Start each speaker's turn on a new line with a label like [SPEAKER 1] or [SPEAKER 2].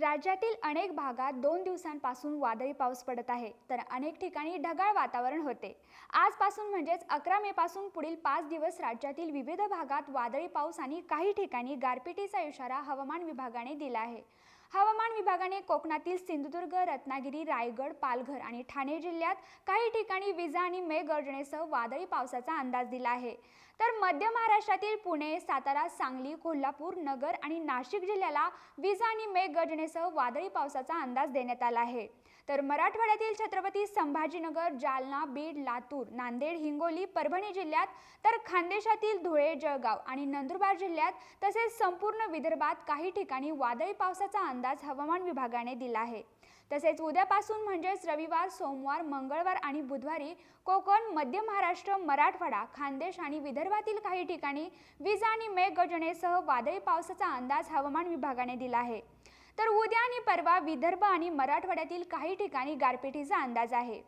[SPEAKER 1] राज्यातील अनेक भागात दोन दिवसांपासून वादळी पाऊस पडत आहे तर अनेक ठिकाणी ढगाळ वातावरण होते. आजपासून म्हणजेच अकरा मे पासून पुढील पाच दिवस राज्यातील विविध भागात वादळी पाऊस आणि काही ठिकाणी गारपिटीचा इशारा हवामान विभागाने दिला आहे. हवामान विभागाने कोकणातील सिंधुदुर्ग रत्नागिरी रायगड पालघर आणि ठाणे जिल्ह्यात काही ठिकाणी विजा आणि मेघगर्जनेसह वादळी पावसाचा अंदाज दिला आहे. तर मध्य महाराष्ट्रातील पुणे सातारा सांगली कोल्हापूर नगर आणि नाशिक जिल्ह्याला विजा आणि मेघगर्जनेसह वादळी पावसाचा अंदाज देण्यात आला आहे. तर मराठवाड्यातील छत्रपती संभाजीनगर जालना बीड लातूर नांदेड हिंगोली परभणी जिल्ह्यात तर खानदेशातील धुळे जळगाव आणि नंदुरबार जिल्ह्यात तसेच संपूर्ण विदर्भात काही ठिकाणी वादळी पावसाचा अंदाज हवामान विभागाने दिला आहे. तसेच उद्यापासून म्हणजेच रविवार सोमवार मंगळवार आणि बुधवारी कोकण मध्य महाराष्ट्र मराठवाडा खानदेश आणि विदर्भातील काही ठिकाणी वीज आणि मेघगर्जनेसह वादळी पावसाचा अंदाज हवामान विभागाने दिला आहे. तर उद्या आणि परवा विदर्भ आणि मराठवाड्यातील काही ठिकाणी गारपिटीचा अंदाज आहे.